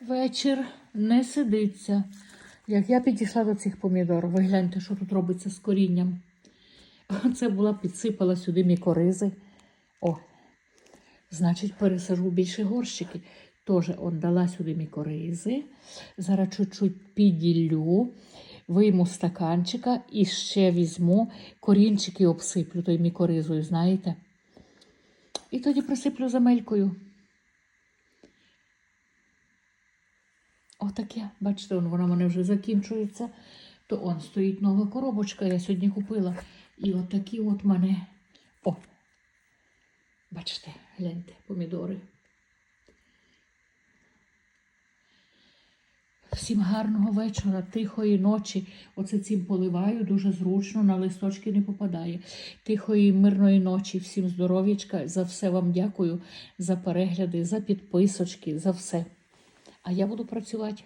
вечір не сидиться. Як я підійшла до цих помідор, ви гляньте, що тут робиться з корінням. Це була підсипала сюди мікоризи. О, значить, пересажу більше горщики. Теж он дала сюди мікоризи. Зараз чуть-чуть піділлю, вийму стаканчика і ще візьму корінчики обсиплю тою мікоризою, знаєте. І тоді присиплю земелькою. Отаке, бачите, вона в мене вже закінчується. То он стоїть нова коробочка, я сьогодні купила. І отакі от мене. О! Бачите, гляньте, помідори. Всім гарного вечора, тихої ночі. Оце цим поливаю, дуже зручно, на листочки не попадає. Тихої, мирної ночі, всім здоров'ячка. За все вам дякую, за перегляди, за підписочки, за все. А я буду працювати.